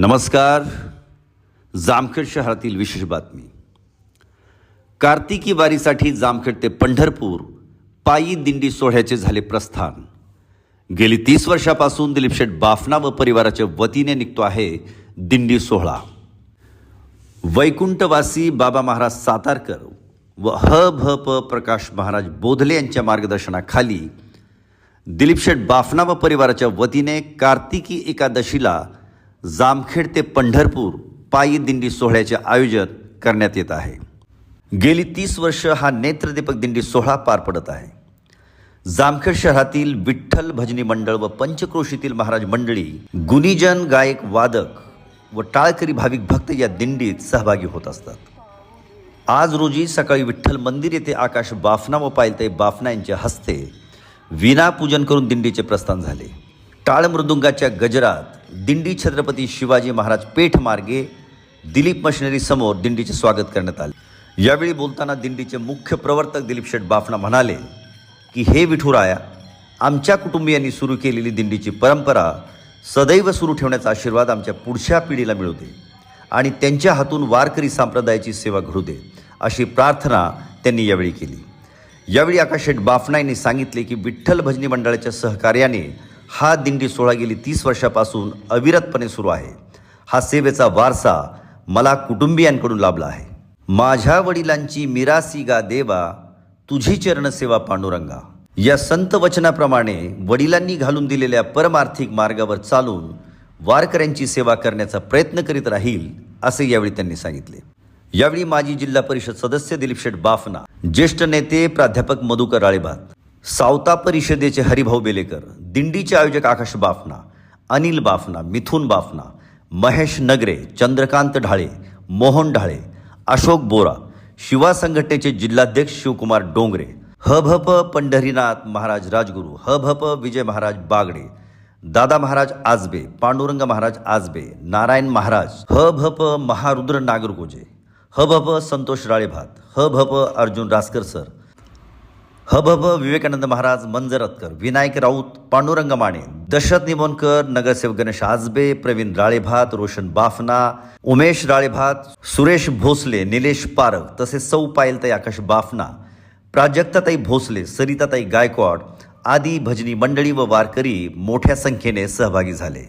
नमस्कार. जामखेड शहरातील विशेष बातमी. कार्तिकी वारीसाठी जामखेड ते पंढरपूर पायी दिंडी सोहळ्याचे झाले प्रस्थान. गेली तीस वर्षापासून दिलीप शेठ बाफना व परिवाराच्या वतीने निघतो आहे दिंडी सोहळा. वैकुंठवासी बाबा महाराज सातारकर व ह भ प प्रकाश महाराज बोधले यांच्या मार्गदर्शनाखाली दिलीप शेठ बाफना व परिवाराच्या वतीने कार्तिकी एकादशीला जामखेड ते पंढरपूर पायी दिंडी सोहळ्याचे आयोजन करण्यात येत आहे. गेली तीस वर्ष हा नेत्रदीपक दिंडी सोहळा पार पडत आहे. जामखेड शहरातील विठ्ठल भजनी मंडळ व पंचक्रोशीतील महाराज मंडळी गुणीजन गायक वादक व टाळकरी भाविक भक्त या दिंडीत सहभागी होत असतात. आज रोजी सकाळी विठ्ठल मंदिर येथे आकाश बाफना व पायलताई बाफना यांच्या हस्ते विनापूजन करून दिंडीचे प्रस्थान झाले. टाळ मृदुंगाच्या गजरात दिंडी छत्रपती शिवाजी महाराज पेठ मार्गे दिलीप मशिनरी समोर दिंडीचे स्वागत करण्यात आले. यावेळी बोलताना दिंडीचे मुख्य प्रवर्तक दिलीप शेठ बाफना म्हणाले की हे विठुराया आमच्या कुटुंबियांनी सुरू केलेली दिंडीची परंपरा सदैव सुरू ठेवण्याचा आशीर्वाद आमच्या पुढच्या पिढीला मिळू दे आणि त्यांच्या हातून वारकरी संप्रदायाची सेवा घडू दे अशी प्रार्थना त्यांनी यावेळी केली. यावेळी आकाशेठ बाफना यांनी सांगितले की विठ्ठल भजनी मंडळाच्या सहकार्याने हा दिंडी सोहळा गेली तीस वर्षापासून अविरतपणे सुरू आहे. हा सेवेचा वारसा मला कुटुंबियांकडून लाभला आहे. माझ्या वडिलांची मिरासी गा देवा तुझी चरणसेवा पांडुरंगा. या संत वचनाप्रमाणे वडिलांनी घालून दिलेल्या परमार्थिक मार्गावर चालून वारकऱ्यांची सेवा करण्याचा प्रयत्न करीत राहील असे यावेळी त्यांनी सांगितले. यावेळी माजी जिल्हा परिषद सदस्य दिलीप शेठ बाफना ज्येष्ठ नेते प्राध्यापक मधुकर राळेबात सावता परिषदेचे हरिभाऊ बेलेकर दिंडीचे आयोजक आकाश बाफना अनिल बाफना मिथुन बाफना महेश नगरे चंद्रकांत ढाळे मोहन ढाळे अशोक बोरा शिवा संघटनेचे जिल्हाध्यक्ष शिवकुमार डोंगरे हभप पंढरीनाथ महाराज राजगुरू हभप विजय महाराज बागडे दादा महाराज आजबे पांडुरंग महाराज आजबे नारायण महाराज हभप महारुद्र नागरगोजे हभप संतोष राळेभात हभप अर्जुन रासकर सर हबहब विवेकानंद महाराज मंजरतकर विनायक राऊत पांडुरंग माने दशरथ निमोनकर नगरसेवक गणेश आजबे प्रवीण राळेभात रोशन बाफना उमेश राळेभात सुरेश भोसले निलेश पारक तसेच सौ पायलताई आकाश बाफना प्राजक्ताताई भोसले सरिताताई गायकवाड आदी भजनी मंडळी व वारकरी मोठ्या संख्येने सहभागी झाले.